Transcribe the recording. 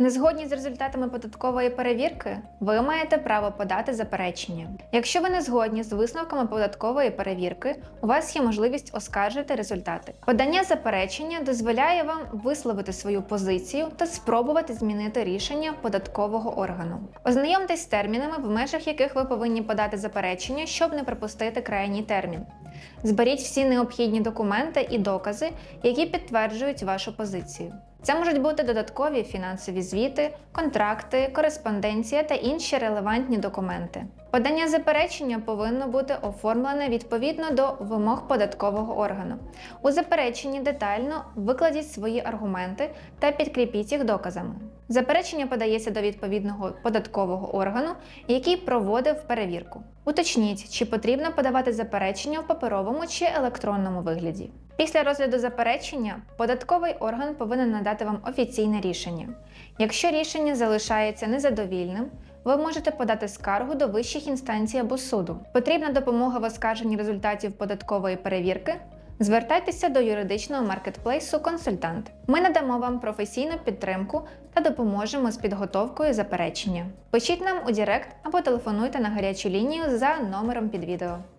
Не згодні з результатами податкової перевірки, ви маєте право подати заперечення. Якщо ви не згодні з висновками податкової перевірки, у вас є можливість оскаржити результати. Подання заперечення дозволяє вам висловити свою позицію та спробувати змінити рішення податкового органу. Ознайомтесь з термінами, в межах яких ви повинні подати заперечення, щоб не пропустити крайній термін. Зберіть всі необхідні документи і докази, які підтверджують вашу позицію. Це можуть бути додаткові фінансові звіти, контракти, кореспонденція та інші релевантні документи. Подання заперечення повинно бути оформлене відповідно до вимог податкового органу. У запереченні детально викладіть свої аргументи та підкріпіть їх доказами. Заперечення подається до відповідного податкового органу, який проводив перевірку. Уточніть, чи потрібно подавати заперечення в паперовому чи електронному вигляді. Після розгляду заперечення податковий орган повинен надати вам офіційне рішення. Якщо рішення залишається незадовільним, ви можете подати скаргу до вищих інстанцій або суду. Потрібна допомога в оскарженні результатів податкової перевірки. Звертайтеся до юридичного маркетплейсу Консультант. Ми надамо вам професійну підтримку та допоможемо з підготовкою заперечення. Пишіть нам у Директ або телефонуйте на гарячу лінію за номером під відео.